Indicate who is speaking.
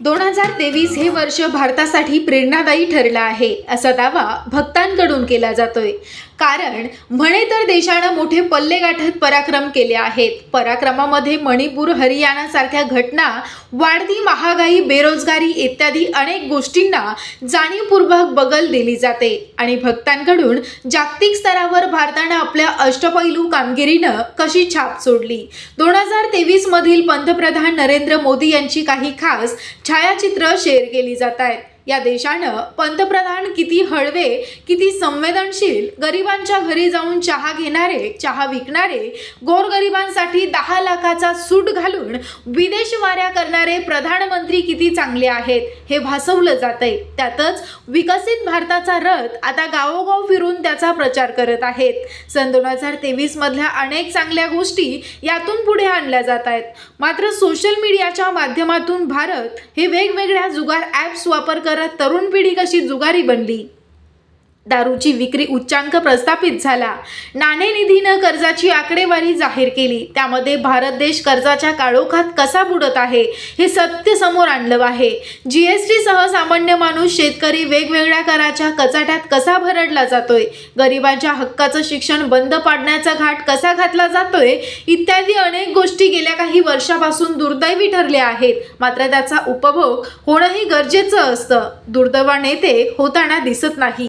Speaker 1: दोन हजार तेवीस हे वर्ष भारतासाठी प्रेरणादायी ठरलं आहे. असा दावा भक्तांकडून केला जातोय. कारण म्हणे तर देशानं मोठे पल्ले गाठत पराक्रम केले आहेत. पराक्रमामध्ये मणिपूर हरियाणासारख्या घटना वाढती महागाई बेरोजगारी इत्यादी अनेक गोष्टींना जाणीवपूर्वक बगल दिली जाते. आणि भक्तांकडून जागतिक स्तरावर भारतानं आपल्या अष्टपैलू कामगिरीनं कशी छाप सोडली? दोन हजार तेवीस मधील पंतप्रधान नरेंद्र मोदी यांची काही खास छायाचित्र शेअर केली जात आहेत. या देशानं पंतप्रधान किती हळवे किती संवेदनशील गरिबांच्या घरी जाऊन चहा घेणारे चहा विकणारे गोरगरिबांसाठी दहा लाखाचा सूट घालून विदेश वाऱ्या करणारे प्रधानमंत्री किती चांगले आहेत हे भासवलं जातंय. त्यातच विकसित भारताचा रथ आता गावोगाव फिरून त्याचा प्रचार करत आहेत. सन दोन हजार तेवीस मधल्या अनेक चांगल्या गोष्टी यातून पुढे आणल्या जात आहेत. मात्र सोशल मीडियाच्या माध्यमातून भारत हे वेगवेगळ्या जुगार ॲप्स वापर करत तरुण पिढी कशी जुगारी बनली? दारूची विक्री उच्चांक प्रस्थापित झाला. नाणेनिधीनं कर्जाची आकडेवारी जाहीर केली. त्यामध्ये भारत देश कर्जाच्या काळोखात कसा बुडत आहे हे सत्य समोर आणलं आहे. जी एस सह सामान्य माणूस शेतकरी वेगवेगळ्या कराच्या कचाट्यात कसा भरडला जातोय गरिबांच्या हक्काचं शिक्षण बंद पाडण्याचा घाट कसा घातला जातोय इत्यादी अनेक गोष्टी गेल्या काही वर्षापासून दुर्दैवी ठरल्या आहेत. मात्र त्याचा उपभोग होणंही गरजेचं असतं. दुर्दैवाने ते होताना दिसत नाही.